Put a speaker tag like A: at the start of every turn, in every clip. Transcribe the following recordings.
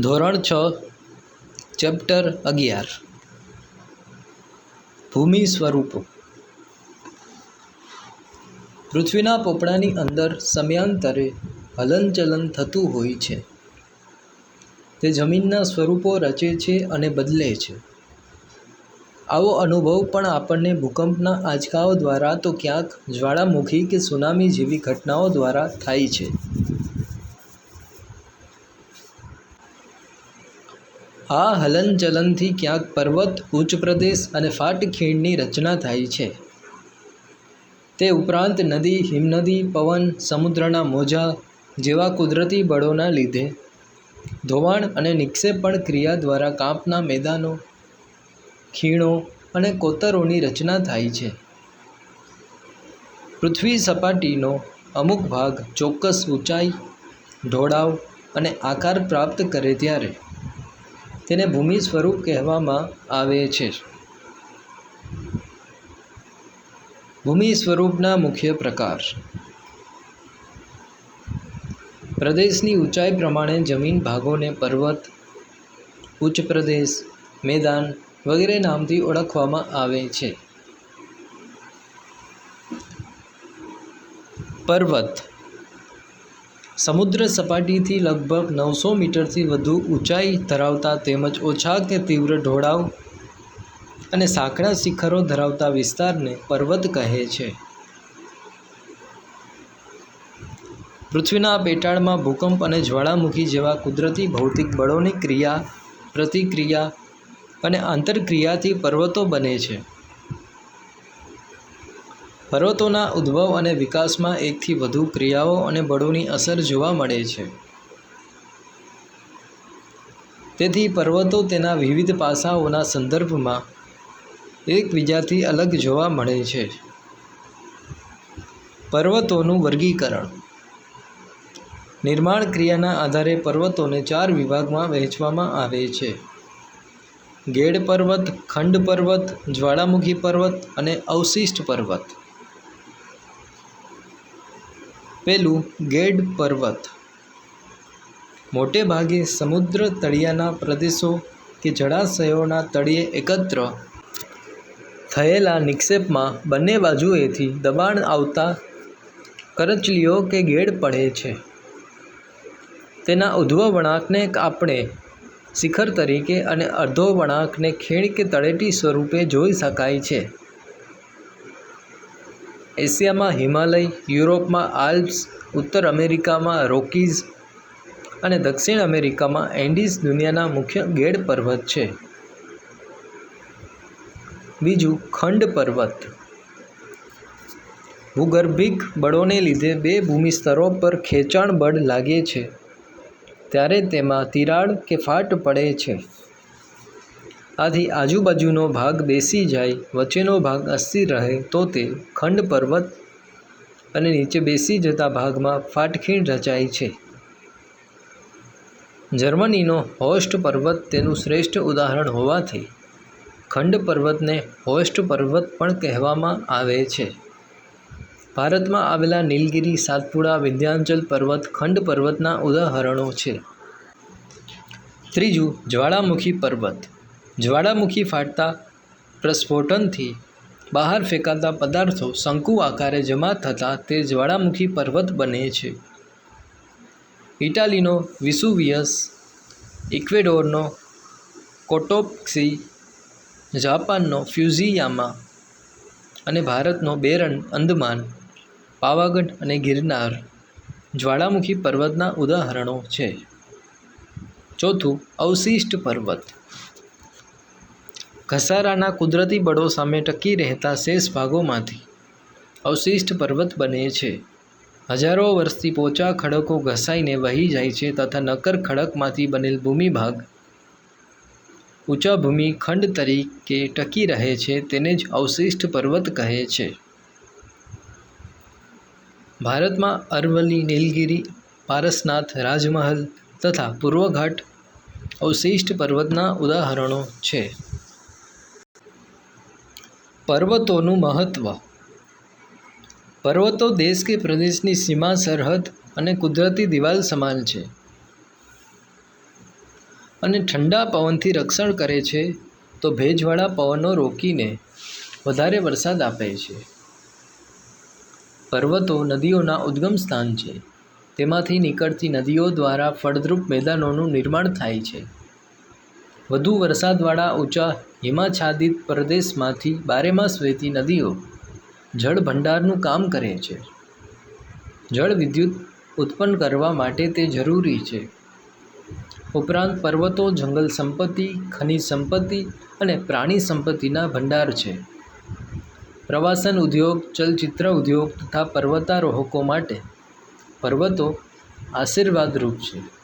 A: ધોરણ છ, ચેપ્ટર અગિયાર. ભૂમિ સ્વરૂપો. પૃથ્વીના પોપડાની અંદર સમયાંતરે હલનચલન થતું હોય છે. તે જમીનના સ્વરૂપો રચે છે અને બદલે છે. આવો અનુભવ પણ આપણને ભૂકંપના આંચકાઓ દ્વારા તો ક્યાંક જ્વાળામુખી કે સુનામી જેવી ઘટનાઓ દ્વારા થાય છે. આ હલનચલનથી ક્યાંક પર્વત, ઉચ્ચ પ્રદેશ અને ફાટ ખીણની રચના થાય છે. તે ઉપરાંત નદી, હિમનદી, પવન, સમુદ્રના મોજા જેવા કુદરતી બળોના લીધે ધોવાણ અને નિક્ષેપણ ક્રિયા દ્વારા કાંપના મેદાનો, ખીણો અને કોતરોની રચના થાય છે. પૃથ્વી સપાટીનો અમુક ભાગ ચોક્કસ ઊંચાઈ, ઢોળાવ અને આકાર પ્રાપ્ત કરે ત્યારે તેને ભૂમિ સ્વરૂપ કહેવામાં આવે છે. ભૂમિ સ્વરૂપના મુખ્ય પ્રકાર. પ્રદેશની ઊંચાઈ પ્રમાણે જમીન ભાગોને પર્વત, ઉચ્ચ પ્રદેશ, મેદાન વગેરે નામથી ઓળખવામાં આવે છે. પર્વત સમુદ્ર સપાટીથી લગભગ નવસો મીટરથી વધુ ઊંચાઈ ધરાવતા તેમજ ઓછા કે તીવ્ર ઢોળાવ અને સાંકડા શિખરો ધરાવતા વિસ્તારને પર્વત કહે છે. પૃથ્વીના પેટાળમાં ભૂકંપ અને જ્વાળામુખી જેવા કુદરતી ભૌતિક બળોની ક્રિયા, પ્રતિક્રિયા અને આંતરક્રિયાથી પર્વતો બને છે. પર્વતોના ઉદ્ભવ અને વિકાસમાં એકથી વધુ ક્રિયાઓ અને બળોની અસર જોવા મળે છે. તેથી પર્વતો તેના વિવિધ પાસાઓના સંદર્ભમાં એકબીજાથી અલગ જોવા મળે છે. પર્વતોનું વર્ગીકરણ. નિર્માણ ક્રિયાના આધારે પર્વતોને ચાર વિભાગમાં વહેંચવામાં આવે છે. ગેડ પર્વત, ખંડ પર્વત, જ્વાળામુખી પર્વત અને અવશિષ્ટ પર્વત. પેલું ગેડ પર્વત. મોટે ભાગે સમુદ્ર તળિયાના પ્રદેશો કે જળાશયોના તળિયે એકત્ર થયેલા નિક્ષેપમાં બંને બાજુએથી દબાણ આવતા કરચલીઓ કે ગેડ પડે છે. તેના ઉધ્વ વળાંકને આપણે શિખર તરીકે અને અર્ધો વળાંકને ખીણ કે તળેટી સ્વરૂપે જોઈ શકાય છે. એશિયામાં હિમાલય, યુરોપમાં આલ્પ્સ, ઉત્તર અમેરિકામાં રોકીઝ અને દક્ષિણ અમેરિકામાં એન્ડીઝ દુનિયાના મુખ્ય ગેડ પર્વત છે. બીજું, ખંડ પર્વત. ભૂગર્ભિક બળોને લીધે બે ભૂમિ સ્તરો પર ખેંચાણ બળ લાગે છે. ત્યારે તેમાં તિરાડ કે ફાટ પડે છે. આથી આજુબાજુનો ભાગ બેસી જાય, વચ્ચેનો ભાગ અસ્થિર રહે, તો તે ખંડ પર્વત અને નીચે બેસી જતા ભાગમાં ફાટખીણ રચાય છે. જર્મનીનો હોસ્ટ પર્વત તેનું શ્રેષ્ઠ ઉદાહરણ હોવાથી ખંડ પર્વતને હોસ્ટ પર્વત પણ કહેવામાં આવે છે. ભારતમાં આવેલા નીલગિરી, સાતપુડા, વિંધ્યાંચલ પર્વત ખંડ પર્વતના ઉદાહરણો છે. ત્રીજું જ્વાળામુખી પર્વત. જ્વાળામુખી ફાટતા પ્રસ્ફોટનથી બહાર ફેંકાતા પદાર્થો શંકુ આકારે જમા થતાં તે જ્વાળામુખી પર્વત બને છે. ઇટાલીનો વિસુવિયસ, ઇક્વેડોરનો કોટોપ્સી, જાપાનનો ફ્યુઝિયામા અને ભારતનો બેરન અંદમાન, પાવાગઢ અને ગિરનાર જ્વાળામુખી પર્વતના ઉદાહરણો છે. ચોથું અવશિષ્ટ પર્વત. ઘસારાના કુદરતી બળો સામે ટકી રહેતા શેષ ભાગોમાંથી અવશિષ્ટ પર્વત બને છે. હજારો વર્ષથી પોચા ખડકો ઘસાઈને વહી જાય છે તથા નક્કર ખડકમાંથી બનેલ ભૂમિભાગ ઊંચા ભૂમિ ખંડ તરીકે ટકી રહે છે તેને જ અવશિષ્ટ પર્વત કહે છે. ભારતમાં અરવલ્લી, નીલગિરી, પારસનાથ, રાજમહલ તથા પૂર્વઘાટ અવશિષ્ટ પર્વતના ઉદાહરણો છે. પર્વતોનું મહત્ત્વ પર્વતો દેશ કે પ્રદેશની સીમા, સરહદ અને કુદરતી દિવાલ સમાન છે. અને ઠંડા પવનથી રક્ષણ કરે છે, તો ભેજવાળા પવનો રોકીને વધારે વરસાદ આપે છે. પર્વતો નદીઓના ઉદ્ગમ સ્થાન છે. તેમાંથી નીકળતી નદીઓ દ્વારા ફળદ્રુપ મેદાનોનું નિર્માણ થાય છે. વધુ વરસાદવાળા ઊંચા હિમાચ્છાદિત પ્રદેશમાંથી બારેમાસ વહેતી નદીઓ જળ ભંડારનું કામ કરે છે. જળ વિદ્યુત ઉત્પન્ન કરવા માટે તે જરૂરી છે. ઉપરાંત પર્વતો, જંગલ સંપત્તિ, ખનિજ સંપત્તિ અને પ્રાણી સંપત્તિના ભંડાર છે. પ્રવાસન ઉદ્યોગ, ચલચિત્ર ઉદ્યોગ તથા પર્વતારોહકો માટે પર્વતો આશીર્વાદરૂપ છે.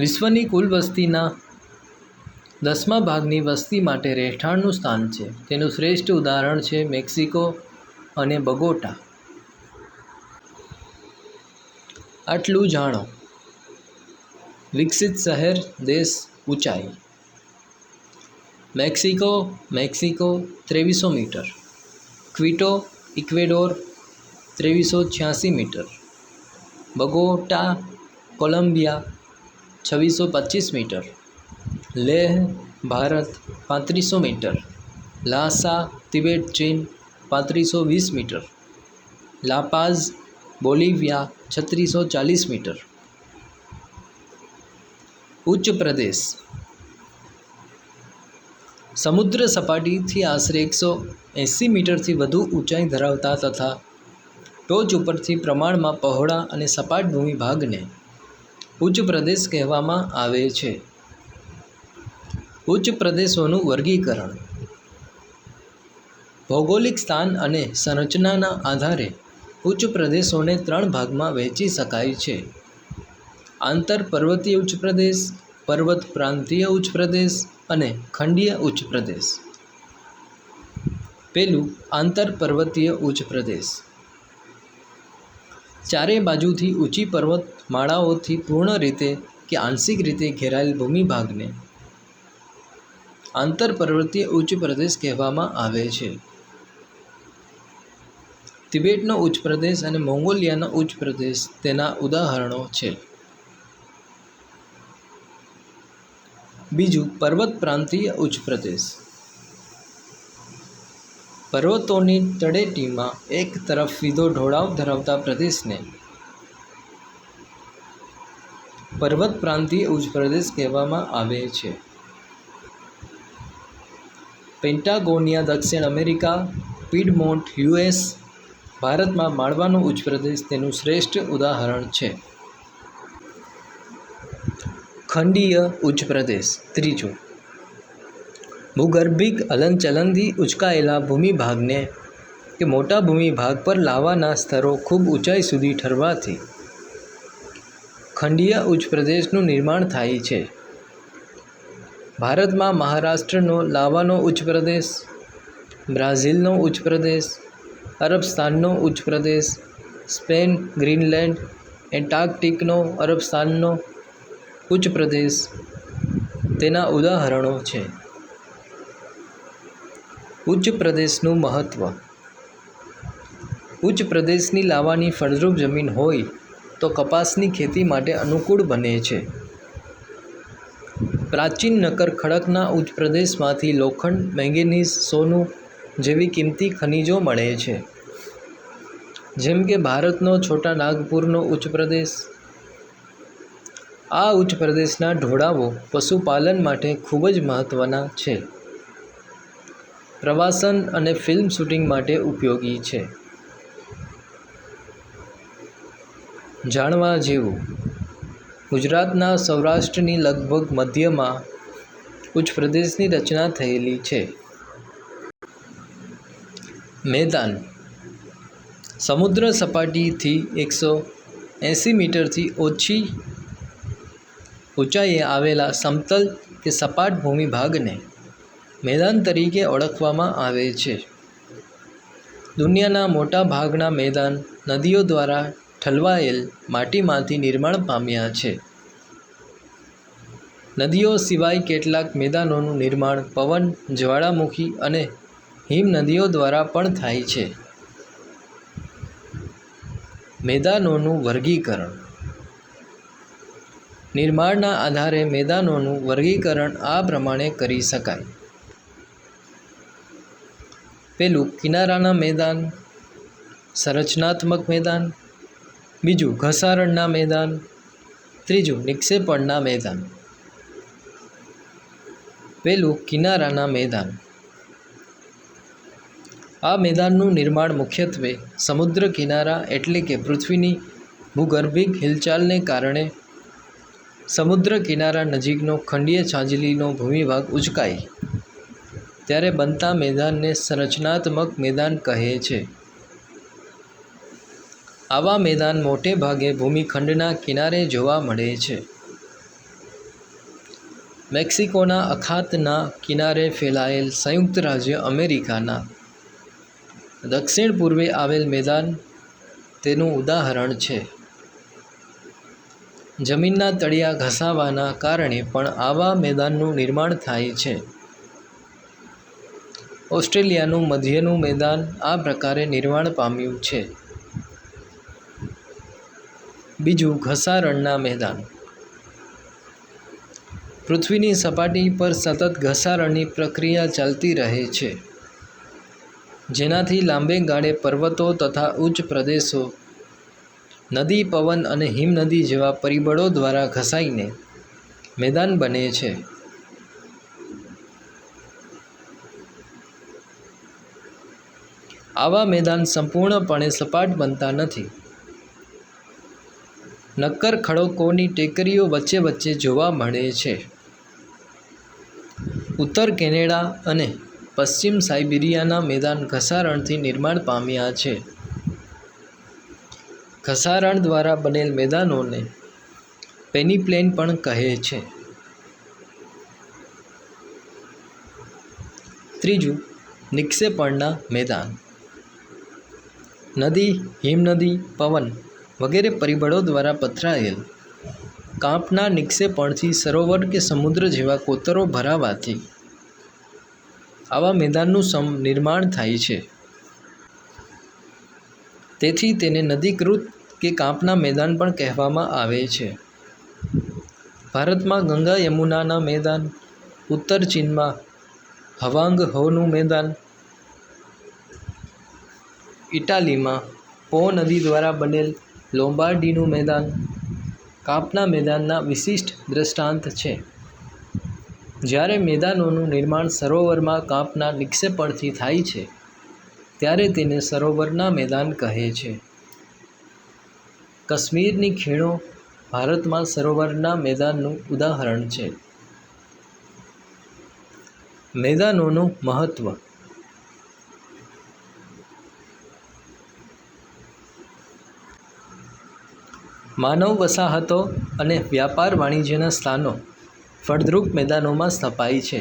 A: વિશ્વની કુલ વસ્તીના દસમા ભાગની વસ્તી માટે રહેઠાણનું સ્થાન છે. તેનું શ્રેષ્ઠ ઉદાહરણ છે મેક્સિકો અને બગોટા. આટલું જાણો. વિકસિત શહેર, દેશ ઊંચાઈ. મેક્સિકો મેક્સિકો ત્રેવીસો મીટર. ક્વિટો, ઇક્વેડોર ત્રેવીસો છ્યાસી મીટર. બગોટા, કોલંબિયા છવ્વીસો પચીસ મીટર. લેહ ભારત પાંત્રીસો મીટર. લાસા તિબેટ ચીન પાંત્રીસો વીસ મીટર. લાપાઝ બોલિવિયા છત્રીસો ચાલીસ મીટર. ઉચ્ચ પ્રદેશ. સમુદ્ર સપાટીથી આશરે એકસો એંસી મીટરથી વધુ ઊંચાઈ ધરાવતા તથા ટોચ ઉપરથી પ્રમાણમાં પહોળા અને સપાટ ભૂમિભાગને ઉચ્ચ પ્રદેશ કહેવામાં આવે છે. ઉચ્ચ પ્રદેશોનું વર્ગીકરણ. ભૌગોલિક સ્થાન અને સંરચનાના આધારે ઉચ્ચ પ્રદેશોને ત્રણ ભાગમાં વહેંચી શકાય છે. આંતર પર્વતીય ઉચ્ચ પ્રદેશ, પર્વત પ્રાંતીય ઉચ્ચ પ્રદેશ અને ખંડીય ઉચ્ચ પ્રદેશ. પેલું આંતર પર્વતીય ઉચ્ચ પ્રદેશ. ચારે બાજુથી ઊંચી પર્વતમાળાઓથી પૂર્ણ રીતે કે આંશિક રીતે ઘેરાયેલ ભૂમિભાગને આંતરપર્વતીય ઉચ્ચ પ્રદેશ કહેવામાં આવે છે. તિબેટનો ઉચ્ચ પ્રદેશ અને મોંગોલિયાનો ઉચ્ચ પ્રદેશ તેના ઉદાહરણો છે. બીજું પર્વત પ્રાંતીય ઉચ્ચ પ્રદેશ. પર્વતોની તળેટીમાં એક તરફ સીધો ઢોળાવ ધરાવતા પ્રદેશને પર્વત પ્રાંતીય ઉચ્ચ પ્રદેશ કહેવામાં આવે છે. પેન્ટાગોનિયા, દક્ષિણ અમેરિકા, પીડમોન્ટ, યુએસ, ભારતમાં માળવાનો ઉચ્ચ પ્રદેશ તેનું શ્રેષ્ઠ ઉદાહરણ છે. ખંડીય ઉચ્ચ પ્રદેશ, ત્રીજું ભૂગર્ભિક હલનચલનથી ઉચકાયેલા ભૂમિભાગને કે મોટા ભૂમિભાગ પર લાવાના સ્તરો ખૂબ ઊંચાઈ સુધી ઠરવાથી ખંડીય ઉચ્ચ પ્રદેશનું નિર્માણ થાય છે. ભારતમાં મહારાષ્ટ્રનો લાવાનો ઉચ્ચ પ્રદેશ, બ્રાઝિલનો ઉચ્ચ પ્રદેશ અરબસ્તાનનો ઉચ્ચ પ્રદેશ, સ્પેન, ગ્રીનલેન્ડ, એન્ટાર્કટિકનો અરબસ્તાનનો ઉચ્ચ પ્રદેશ તેના ઉદાહરણો છે. ઉચ્ચ પ્રદેશનું મહત્ત્વ ઉચ્ચ પ્રદેશની લાવાની ફળદ્રુપ જમીન હોય તો કપાસની ખેતી માટે અનુકૂળ બને છે. પ્રાચીન નક્કર ખડકના ઉચ્ચ પ્રદેશમાંથી લોખંડ, મેંગેનીઝ, સોનું જેવી કિંમતી ખનિજો મળે છે. જેમ કે ભારતનો છોટા નાગપુરનો ઉચ્ચ પ્રદેશ. આ ઉચ્ચ પ્રદેશના ઢોળાવો પશુપાલન માટે ખૂબ જ મહત્ત્વના છે. પ્રવાસન અને ફિલ્મ શૂટિંગ માટે ઉપયોગી છે. જાણવા જેવું. ગુજરાતના સૌરાષ્ટ્રની લગભગ મધ્યમાં ઉચ્ચ પ્રદેશની રચના થયેલી છે. મેદાન. સમુદ્ર સપાટીથી એકસો એંસી મીટરથી ઓછી ઊંચાઈએ આવેલા સમતલ કે સપાટ ભૂમિભાગને મેદાન તરીકે ઓળખવામાં આવે છે. દુનિયાના મોટા ભાગના મેદાન નદીઓ દ્વારા ઠલવાયેલ માટીમાંથી નિર્માણ પામ્યા છે. નદીઓ સિવાય કેટલાક મેદાનોનું નિર્માણ પવન, જ્વાળામુખી અને હિમનદીઓ દ્વારા પણ થાય છે. મેદાનોનું વર્ગીકરણ. નિર્માણના આધારે મેદાનોનું વર્ગીકરણ આ પ્રમાણે કરી શકાય. પેલું કિનારાના મેદાન, સંરચનાત્મક મેદાન, બીજું ઘસારણના મેદાન, ત્રીજું નિક્ષેપણના મેદાન. પેલું કિનારાના મેદાન. આ મેદાનનું નિર્માણ મુખ્યત્વે સમુદ્ર કિનારા એટલે કે પૃથ્વીની ભૂગર્ભિક હિલચાલને કારણે સમુદ્ર કિનારા નજીકનો ખંડીય છાજલીનો ભૂમિભાગ ઉંચકાય. ત્યારે બનતા મેદાનને સંરચનાત્મક મેદાન કહે છે. આવા મેદાન મોટે ભાગે ભૂમિખંડના કિનારે જોવા મળે છે. મેક્સિકોના અખાતના કિનારે ફેલાયેલ સંયુક્ત રાજ્ય અમેરિકાના દક્ષિણ પૂર્વે આવેલ મેદાન તેનું ઉદાહરણ છે. જમીનના તળિયા ઘસાવાના કારણે પણ આવા મેદાનનું નિર્માણ થાય છે. ઓસ્ટ્રેલિયાનું મધ્યનું મેદાન આ પ્રકારે નિર્માણ પામ્યું છે. બીજું ઘસારણના મેદાન. પૃથ્વીની સપાટી પર સતત ઘસારણની પ્રક્રિયા ચાલતી રહે છે. જેનાથી લાંબે ગાળે પર્વતો તથા ઉચ્ચ પ્રદેશો, નદી, પવન અને હિમનદી જેવા પરિબળો દ્વારા ઘસાઈને મેદાન બને છે. આવા મેદાન સંપૂર્ણપણે સપાટ બનતા નથી. નક્કર ખડકોની ટેકરીઓ વચ્ચે વચ્ચે જોવા મળે છે. ઉત્તર કેનેડા અને પશ્ચિમ સાઇબિરિયાના મેદાન ઘસારણથી નિર્માણ પામ્યા છે. ઘસારણ દ્વારા બનેલ મેદાનોને પેનીપ્લેન પણ કહે છે. ત્રીજું, નિક્ષેપણના મેદાન. નદી, હિમનદી, પવન વગેરે પરિબળો દ્વારા પથરાયેલ. કાંપના નિક્ષેપણથી સરોવર કે સમુદ્ર જેવા કોતરો ભરાવાથી આવા મેદાનનું સમ, નિર્માણ થાય છે. તેથી તેને નદીકૃત કે કાંપના મેદાન પણ કહેવામાં આવે છે. ભારતમાં ગંગા યમુનાના મેદાન, ઉત્તર ચીનમાં હવાંગ હોનું મેદાન ઇટાલીમાં પો નદી દ્વારા બનેલ લોમ્બાર્ડીનું મેદાન કાપના મેદાનના વિશિષ્ટ દૃષ્ટાંત છે. જ્યારે મેદાનોનું નિર્માણ સરોવરમાં કાંપના નિક્ષેપણથી થાય છે, ત્યારે તેને સરોવરના મેદાન કહે છે. કાશ્મીરની ખીણો ભારતમાં સરોવરના મેદાનનું ઉદાહરણ છે. મેદાનોનું મહત્ત્વ માનવ વસાહતો અને વ્યાપાર વાણિજ્યના સ્થાનો ફળદ્રુપ મેદાનોમાં સ્થપાય છે.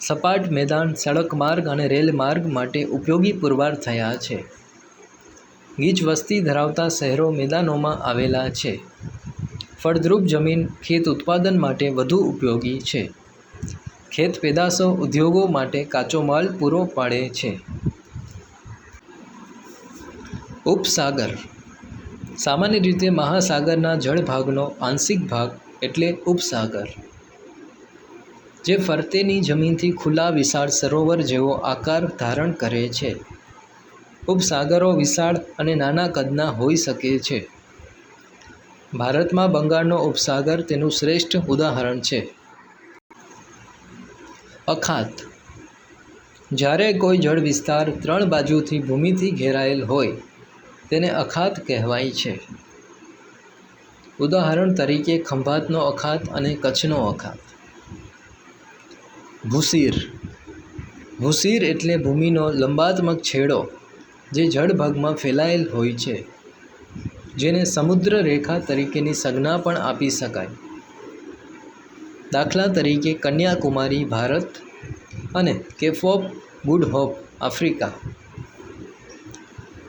A: સપાટ મેદાન, સડક માર્ગ અને રેલ માર્ગ માટે ઉપયોગી પુરવાર થયા છે. ગીચ વસ્તી ધરાવતા શહેરો મેદાનોમાં આવેલા છે. ફળદ્રુપ જમીન ખેત ઉત્પાદન માટે વધુ ઉપયોગી છે. ખેત પેદાશો ઉદ્યોગો માટે કાચો માલ પૂરો પાડે છે. ઉપસાગર સામાન્ય રીતે મહાસાગરના જળભાગનો આંશિક ભાગ એટલે ઉપસાગર, જે ફરતેની જમીનથી ખુલ્લા વિશાળ સરોવર જેવો આકાર ધારણ કરે છે. ઉપસાગરો વિશાળ અને નાના કદના હોઈ શકે છે. ભારતમાં બંગાળનો ઉપસાગર તેનું શ્રેષ્ઠ ઉદાહરણ છે. અખાત. જ્યારે કોઈ જળ વિસ્તાર ત્રણ બાજુથી ભૂમિથી ઘેરાયેલ હોય તેને અખાત કહેવાય છે. ઉદાહરણ તરીકે ખંભાતનો અખાત અને કચ્છનો અખાત. ભૂસીર. ભૂસીર એટલે ભૂમિનો લંબાત્મક છેડો જે જળભાગમાં ફેલાયેલ હોય છે, જેને સમુદ્ર રેખા તરીકેની સંજ્ઞા પણ આપી શકાય. દાખલા તરીકે કન્યાકુમારી, ભારત અને કેફોપ ગુડ હોપ આફ્રિકા.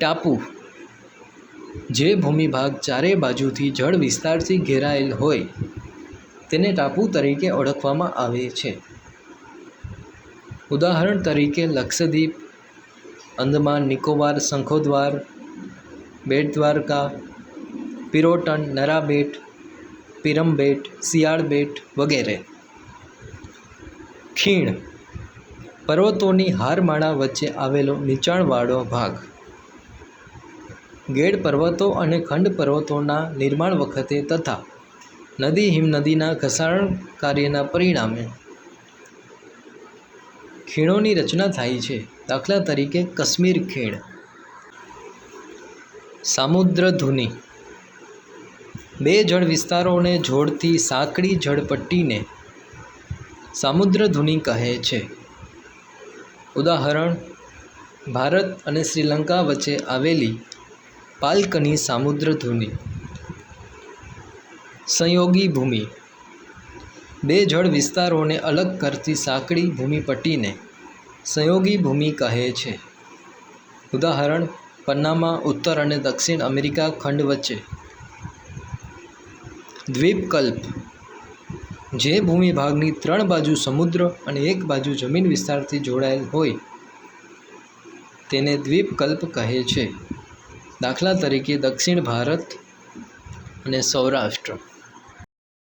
A: ટાપુ. જે ભૂમિભાગ ચારે બાજુથી જળ વિસ્તારથી ઘેરાયેલ હોય, તેને ટાપુ તરીકે ઓળખવામાં આવે છે. ઉદાહરણ તરીકે લક્ષદ્વીપ, અંદમાન નિકોબાર, શંખોદ્વાર બેટ દ્વારકા પિરોટન, નરાબેટ, પિરમબેટ, શિયાળબેટ વગેરે. ખીણ પર્વતોની હારમાળા વચ્ચે આવેલો નીચાણવાળો ભાગ. ગેડ પર્વતો અને ખંડ પર્વતોના નિર્માણ વખતે તથા નદી હિમનદીના ઘસારણ કાર્યના પરિણામે ખીણોની રચના થાય છે. દાખલા તરીકે કાશ્મીર ખીણ સામુદ્રધુની. બે જળ વિસ્તારોને જોડતી સાંકડી જળપટ્ટીને સામુદ્રધુની કહે છે. ઉદાહરણ, ભારત અને શ્રીલંકા વચ્ચે આવેલી પાલકની સામુદ્રધુનિ સંયોગી ભૂમિ. બે જળ વિસ્તારોને અલગ કરતી સાંકડી ભૂમિપટ્ટીને સંયોગી ભૂમિ કહે છે. ઉદાહરણ, પન્નામાં ઉત્તર અને દક્ષિણ અમેરિકા ખંડ વચ્ચે. દ્વીપકલ્પ. જે ભૂમિભાગની ત્રણ બાજુ સમુદ્ર અને એક બાજુ જમીન વિસ્તારથી જોડાયેલ હોય, તેને દ્વીપકલ્પ કહે છે. દાખલા તરીકે દક્ષિણ ભારત અને સૌરાષ્ટ્ર.